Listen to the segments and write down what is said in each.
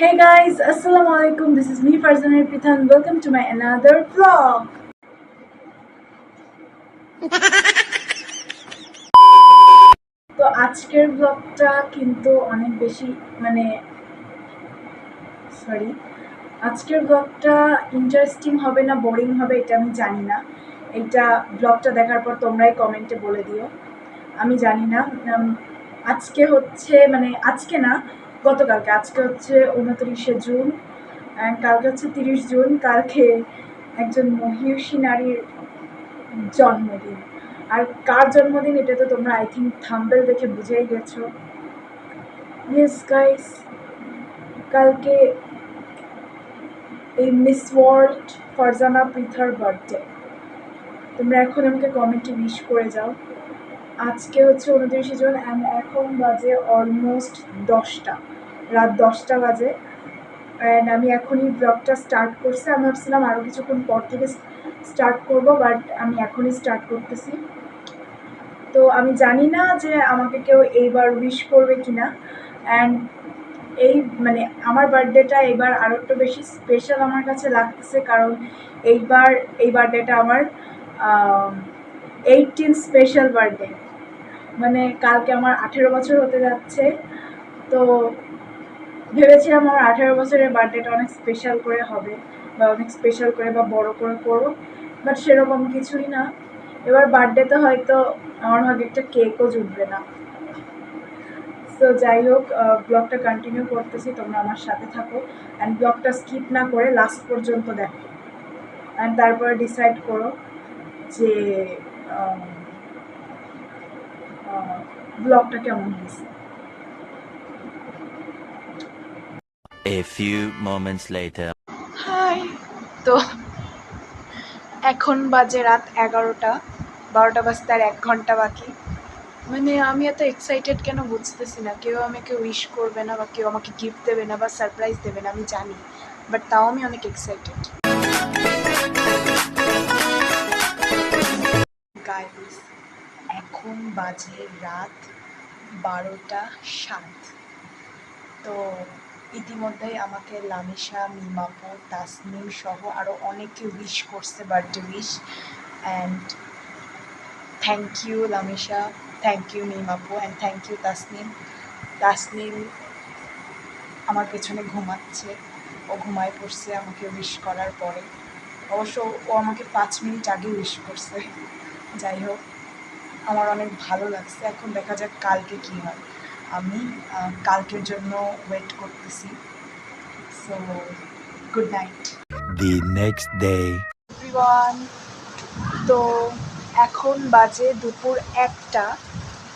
Hey guys, Assalamu alaikum. This is me Farzana Prithan. Welcome to my another vlog. তো আজকের ব্লগটা কিন্তু অনেক বেশি মানে সরি আজকের ব্লগটা ইন্টারেস্টিং হবে না বোরিং হবে এটা আমি জানি না এটা ব্লগটা দেখার পর তোমরাই কমেন্টে বলে দিও আমি জানি না আজকে হচ্ছে মানে আজকে না গতকালকে, আজকে হচ্ছে উনত্রিশে জুন কালকে হচ্ছে তিরিশ জুন, কালকে একজন মহিষী নারীর জন্মদিন। আর কার জন্মদিন এটা তো তোমরা আই থিঙ্ক থাম্বেল দেখে বুঝেই গেছো। ইয়েস গাইস কালকে এই মিস ওয়ার্ল্ড ফারজানা পৃথার বার্থডে তোমরা এখন আমাকে কমেন্টে উইশ করে যাও। আজকে হচ্ছে উনত্রিশে জুন অ্যান্ড এখন বাজে অলমোস্ট দশটা। রাত দশটা বাজে। অ্যান্ড আমি এখনই ব্লগটা স্টার্ট করছি। আমি ভাবছিলাম আরও কিছুক্ষণ পর থেকে স্টার্ট করব বাট আমি এখনই স্টার্ট করতেছি। তো আমি জানি না যে আমাকে কেউ এইবার উইশ করবে কি না অ্যান্ড এই মানে আমার বার্থডেটা এবার আরও একটু বেশি স্পেশাল আমার কাছে লাগতেছে। কারণ এইবার, এই বার্থডেটা আমার এইটিন স্পেশাল বার্থডে মানে কালকে আমার আঠেরো বছর হতে যাচ্ছে। তো ভেবেছিলাম আমার আঠেরো বছরের বার্থডেটা অনেক স্পেশাল করে হবে বা অনেক স্পেশাল করে বা বড় করে করব বাট সেরকম কিছুই না। এবার বার্থডেতে হয়তো আমার ভাগে একটা কেকও জুটবে না। তো যাই হোক ব্লগটা কন্টিনিউ করতেছি, তোমরা আমার সাথে থাকো। অ্যান্ড ব্লগটা স্কিপ না করে লাস্ট পর্যন্ত দেখো। অ্যান্ড তারপরে ডিসাইড করো যে ব্লগটা কেমন হয়েছে? A few moments later. Hi তো এখন বাজে রাত এগারোটা বারোটা বাজতে আর এক ঘণ্টা বাকি। মানে আমি এত এক্সাইটেড কেন বুঝতেছি না কেউ আমাকে উইশ করবে না বা কেউ আমাকে গিফট দেবে না বা সারপ্রাইজ দেবে না আমি জানি বাট তাও আমি অনেক এক্সাইটেড গাইস এখন বাজে রাত বারোটা সাত? তো ইতিমধ্যেই আমাকে লামিশা, মিমাপু, তাসনিম সহ আরও অনেকে উইশ করছে birthday wish and thank you Lamisha thank you Mimapu and thank you Tasnim. Tasnim আমার পেছনে ঘুমাচ্ছে, ও ঘুমায় পড়ছে আমাকে উইশ করার পরে। অবশ্য ও আমাকে পাঁচ মিনিট আগে উইশ করছে। যাই হোক। আমার অনেক ভালো লাগছে। এখন দেখা যাক কালকে কী হয়। আমি কালকের জন্য ওয়েট করতেছি। So good night The next day. Everyone তো এখন বাজে দুপুর একটা।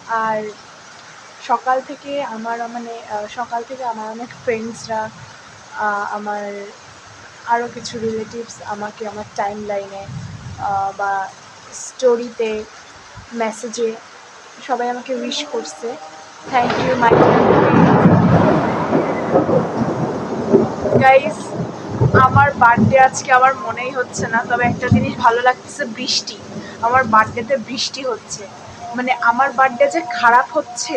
আর সকাল থেকে আমার মানে সকাল থেকে আমার অনেক ফ্রেন্ডসরা আমার আরও কিছু রিলেটিভস আমাকে আমার টাইম লাইনে বা স্টোরিতে মেসেজে সবাই আমাকে উইশ করছে। থ্যাংক ইউ মাই গাইস আমার বার্থডে আজকে আমার মনেই হচ্ছে না, তবে একটা জিনিস ভালো লাগতেছে, বৃষ্টি। আমার বার্থডেতে বৃষ্টি হচ্ছে। মানে আমার বার্থডে যে খারাপ হচ্ছে,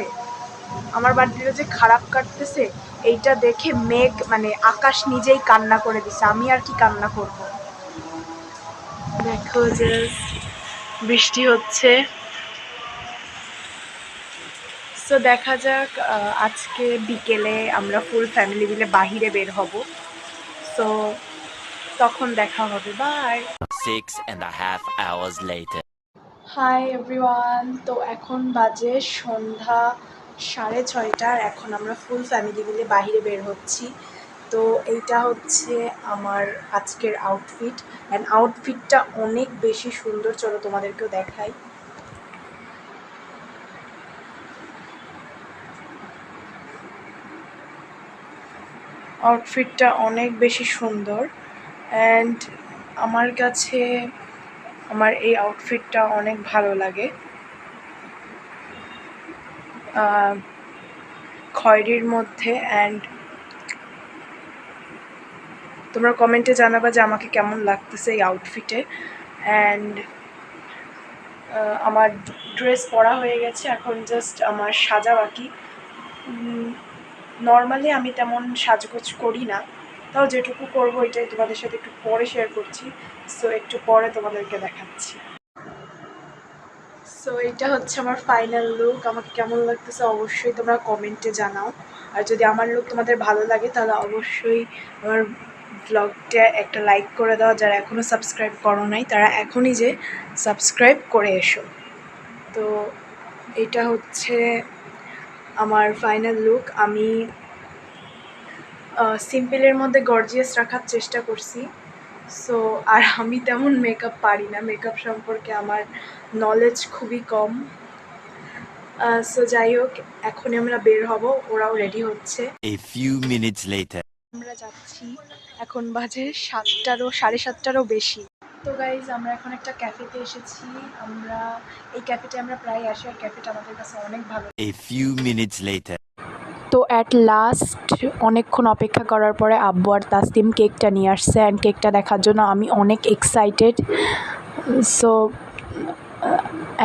আমার বার্থডেটা যে খারাপ কাটতেছে, এইটা দেখে মেঘ মানে আকাশ নিজেই কান্না করে দিছে। আমি আর কি কান্না করব? দেখো যে বৃষ্টি হচ্ছে। সো দেখা যাক আজকে বিকেলে আমরা ফুল ফ্যামিলি মিলে বাহিরে বের হব। সো তখন দেখা হবে। Bye six and a half hours later. Hi everyone তো এখন বাজে সন্ধ্যা সাড়ে ছয়টা। আর এখন আমরা ফুল ফ্যামিলি মিলে বাইরে বের হচ্ছি। তো এইটা হচ্ছে আমার আজকের আউটফিট অ্যান্ড আউটফিটটা অনেক বেশি সুন্দর। চলো তোমাদেরকেও দেখাই। আউটফিটটা অনেক বেশি সুন্দর অ্যান্ড আমার কাছে আমার এই আউটফিটটা অনেক ভালো লাগে। খয়েরির মধ্যে অ্যান্ড তোমরা কমেন্টে জানাবা যে আমাকে কেমন লাগতেছে এই আউটফিটে অ্যান্ড আমার ড্রেস পরা হয়ে গেছে, এখন জাস্ট আমার সাজা বাকি। নর্মালি আমি তেমন সাজগোজ করি না। তাও যেটুকু করব এটাই তোমাদের সাথে একটু পরে শেয়ার করছি। সো একটু পরে তোমাদেরকে দেখাচ্ছি। সো এটা হচ্ছে আমার ফাইনাল লুক আমাকে কেমন লাগতেছে অবশ্যই তোমরা কমেন্টে জানাও। আর যদি আমার লুক তোমাদের ভালো লাগে, তাহলে অবশ্যই আমার ব্লগটা একটা লাইক করে দাও। যারা এখনও সাবস্ক্রাইব করো নাই, তারা এখনই যে সাবস্ক্রাইব করে এসো। তো এটা হচ্ছে আমার ফাইনাল লুক আমি সিম্পলের মধ্যে গর্জিয়াস রাখার চেষ্টা করছি। সো আর আমি তেমন মেকআপ পারি না। মেকআপ সম্পর্কে আমার নলেজ খুবই কম। সো যাই হোক এখনই আমরা বের হব। ওরাও রেডি হচ্ছে. আমরা যাচ্ছি। এখন বাজে সাতটারও সাড়ে সাতটারও বেশি। তো গাইজ আমরা এখন একটা ক্যাফেতে এসেছি। আমরা এই ক্যাফেতে আমরা প্রায় আসি আর ক্যাফেটা আমাদের কাছে অনেক ভালো। A few minutes later. তো অ্যাট লাস্ট অনেকক্ষণ অপেক্ষা করার পরে আব্বু আর তাসলিম কেকটা নিয়ে আসছে অ্যান্ড কেকটা দেখার জন্য আমি অনেক এক্সাইটেড সো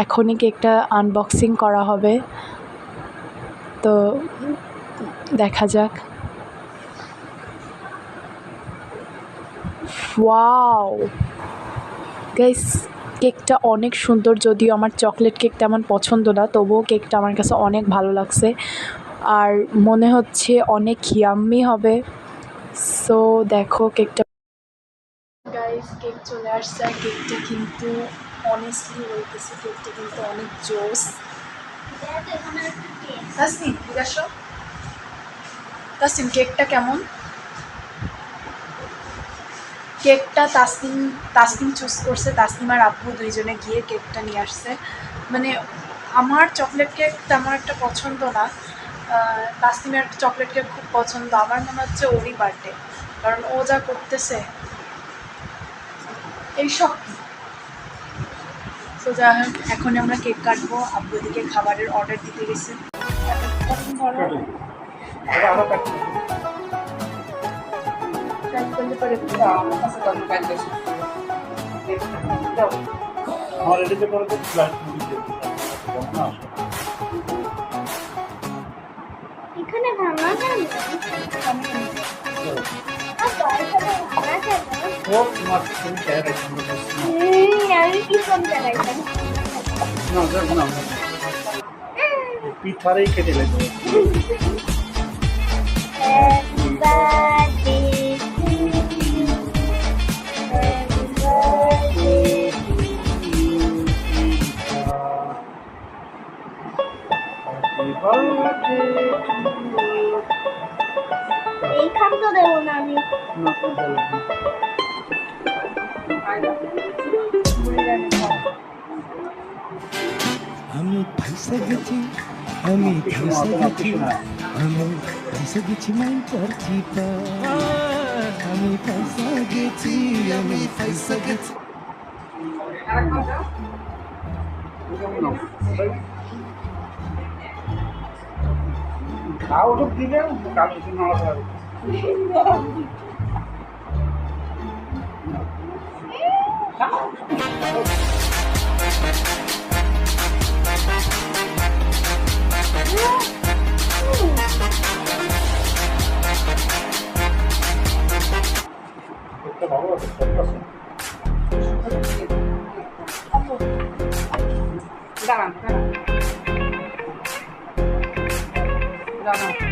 এখনই কেকটা আনবক্সিং করা হবে। তো দেখা যাক। ওয়াও গাইস কেকটা অনেক সুন্দর, যদিও আমার চকলেট কেক তেমন পছন্দ না, তবুও কেকটা আমার কাছে অনেক ভালো লাগছে। আর মনে হচ্ছে অনেক ইয়াম্মি হবে। সো দেখো কেকটা গাইস কেক চলে আসছে কেকটা কিন্তু অনেস্টলি বলতেছি কেকটা কিন্তু অনেক জোস। তাসনিম কেকটা কেমন? কেকটা তাসনিম তাসনিম চুজ করছে। তাসনিম আর আব্বু দুইজনে গিয়ে কেকটা নিয়ে আসছে। মানে আমার চকলেট কেক তেমন একটা পছন্দ না। তাসনিমের চকলেট কেক খুব পছন্দ। আমার মনে হচ্ছে ওরই বার্থডে কারণ ও যা করতেছে, এইসব তো যা এখন আমরা কেক কাটবো। আব্বু দিকে খাবারের অর্ডার দিতে গেছে। এখন প্যাক করলে পরে আমার এদিকে করে তো ফ্লাইট না এখানে ভাঙা যায় না আর পয়সাটা ভাঙা যায় না ও তোমার ফাইসা গেছি, আমি ফাইসা গেছি, আমি ফাইসা গেছি মাইন করছি আমি ফাইসা গেছি, আমি ফাইসা গেছি। খাও তো দিলে কালো কিছু না হবে একটা ভালো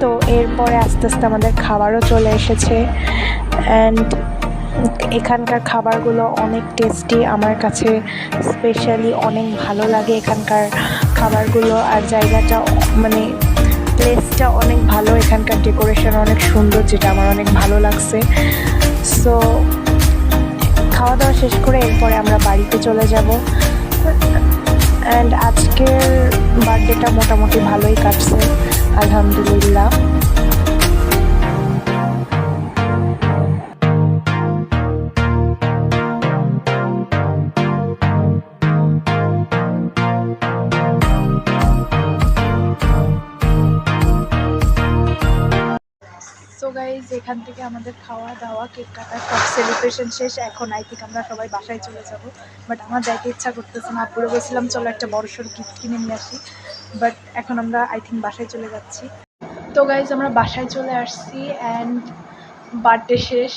তো এরপরে আস্তে আস্তে আমাদের খাবারও চলে এসেছে। অ্যান্ড এখানকার খাবারগুলো অনেক টেস্টি আমার কাছে স্পেশালি অনেক ভালো লাগে এখানকার খাবারগুলো। আর জায়গাটা মানে প্লেসটা অনেক ভালো, এখানকার ডেকোরেশন অনেক সুন্দর, যেটা আমার অনেক ভালো লাগছে। সো খাওয়া দাওয়া শেষ করে এরপরে আমরা বাড়িতে চলে যাব। অ্যান্ড আজকের বার্থডেটা মোটামুটি ভালোই কাটছে। আলহামদুলিল্লাহ। গাইজ এখান থেকে আমাদের খাওয়া দাওয়া কেক কাটা সব সেলিব্রেশন শেষ। এখন আই থিঙ্ক আমরা সবাই বাসায় চলে যাব। বাট আমার যাইতে ইচ্ছা করতেছে না। আপুরে বলছিলাম চলো একটা বড় সড়ো গিফট কিনে নিয়ে আসি। বাট এখন আমরা আই থিঙ্ক বাসায় চলে যাচ্ছি। তো গাইজ আমরা বাসায় চলে আসছি অ্যান্ড বার্থডে শেষ।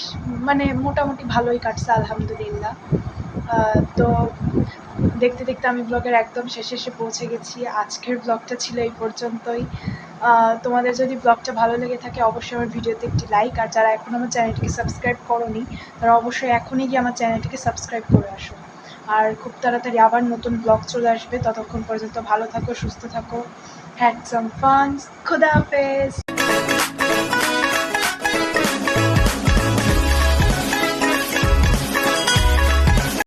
মানে মোটামুটি ভালোই কাটছে, আলহামদুলিল্লাহ। তো দেখতে দেখতে আমি ব্লগের একদম শেষে এসে পৌঁছে গেছি। আজকের ব্লগটা ছিল এই পর্যন্তই। তোমাদের যদি ব্লগটা ভালো লেগে থাকে, অবশ্যই আমার ভিডিওতে একটি লাইক আর যারা এখন আমার চ্যানেলটিকে সাবস্ক্রাইব করোনি, তারা অবশ্যই এখনই গিয়ে আমার চ্যানেলটিকে সাবস্ক্রাইব করে আসো। আর খুব তাড়াতাড়ি আবার নতুন ব্লগ চলে আসবে। ততক্ষণ পর্যন্ত ভালো থাকো, সুস্থ থাকো। হ্যাড সাম ফান খুদা হাফেজ!